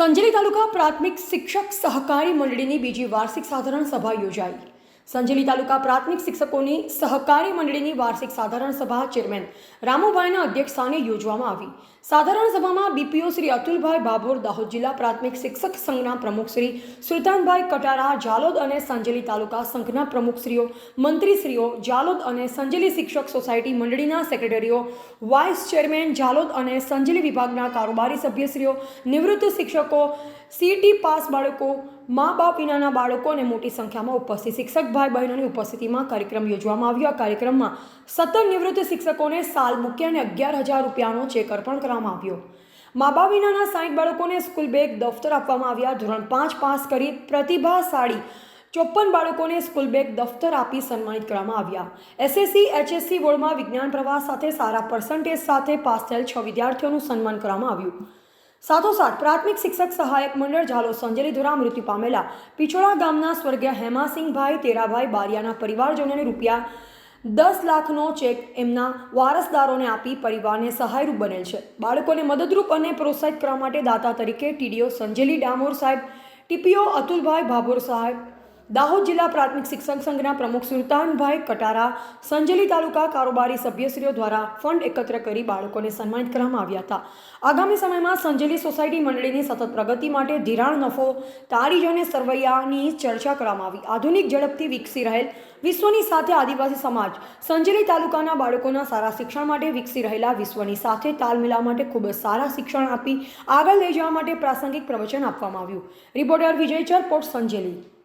સંજેલી તાલુકા પ્રાથમિક શિક્ષક સહકારી મંડળીની બીજી વાર્ષિક સાધારણ સભા યોજાઈ. સંજેલી તાલુકા પ્રાથમિક શિક્ષકોની સહકારી મંડળીની વાર્ષિક સાધારણ સભા ચેરમેન રામુભાઈના અધ્યક્ષસ્થાને યોજવામાં આવી. સાધારણ સભામાં બીપીઓ શ્રી અતુલભાઈ બાબોર દાહોદ જિલ્લા પ્રાથમિક શિક્ષક સંઘના પ્રમુખ શ્રી સુલતાનભાઈ કટારા, જાલોદ અને સંજેલી તાલુકા સંઘના પ્રમુખશ્રીઓ મંત્રીશ્રીઓ જાલોદ અને સંજેલી શિક્ષક સોસાયટી મંડળીના સેક્રેટરીઓ, વાઇસ ચેરમેન જાલોદ અને સંજેલી વિભાગના કારોબારી સભ્યશ્રીઓ નિવૃત્ત શિક્ષકો, સીટી પાસ બાળકો મા બાપ વિનાના બાળકોને મોટી સંખ્યામાં ઉપસ્થિત શિક્ષક ભાઈ બહેનોની ઉપસ્થિતિમાં કાર્યક્રમ યોજવામાં આવ્યો. આ કાર્યક્રમમાં સત્તર નિવૃત્ત શિક્ષકોને સાલ મૂકી અને અગિયાર હજાર રૂપિયાનો ચેક અર્પણ કરવામાં આવ્યો. મા બાપ વિનાના સાઠ બાળકોને સ્કૂલ બેગ, દફતર આપવામાં આવ્યા. ધોરણ પાંચ પાસ કરી પ્રતિભાશાળી ચોપન બાળકોને સ્કૂલ બેગ, દફતર આપી સન્માનિત કરવામાં આવ્યા. એસએસસી એચએસસી બોર્ડમાં વિજ્ઞાન પ્રવાહ સાથે સારા પર્સન્ટેજ સાથે પાસ થયેલ છ વિદ્યાર્થીઓનું સન્માન કરવામાં આવ્યું. સાથોસાથ પ્રાથમિક શિક્ષક સહાયક મંડળ ઝાલો સંજેલી દ્વારા મૃત્યુ પામેલા પિછોડા ગામના સ્વર્ગીય હેમાસિંહભાઈ તેરાભાઈ બારિયાના પરિવારજનોને રૂપિયા દસ લાખનો ચેક એમના વારસદારોને આપી પરિવારને સહાયરૂપ બનેલ છે. બાળકોને મદદરૂપ અને પ્રોત્સાહિત કરવા માટે દાતા તરીકે ટીડીઓ સંજેલી ડામોર સાહેબ, ટીપીઓ અતુલભાઈ ભાભોર સાહેબ દાહોદ જિલ્લા પ્રાથમિક શિક્ષક સંઘના પ્રમુખ સુલતાનભાઈ કટારા, સંજેલી તાલુકા કારોબારી સભ્યશ્રીઓ દ્વારા ફંડ એકત્ર કરી બાળકોને સન્માનિત કરવામાં આવ્યા હતા. આગામી સમયમાં સંજેલી સોસાયટી મંડળીની સતત પ્રગતિ માટે ધિરાણ નફો, તારીજ અને સરવૈયાની ચર્ચા કરવામાં આવી. આધુનિક ઝડપથી વિકસી રહેલ વિશ્વની સાથે આદિવાસી સમાજ સંજેલી તાલુકાના બાળકોના સારા શિક્ષણ માટે વિકસી રહેલા વિશ્વની સાથે તાલ મિલાવવા માટે ખૂબ જ સારા શિક્ષણ આપી આગળ લઈ જવા માટે પ્રાસંગિક પ્રવચન આપવામાં આવ્યું. રિપોર્ટર વિજય ચરપોટ, સંજેલી.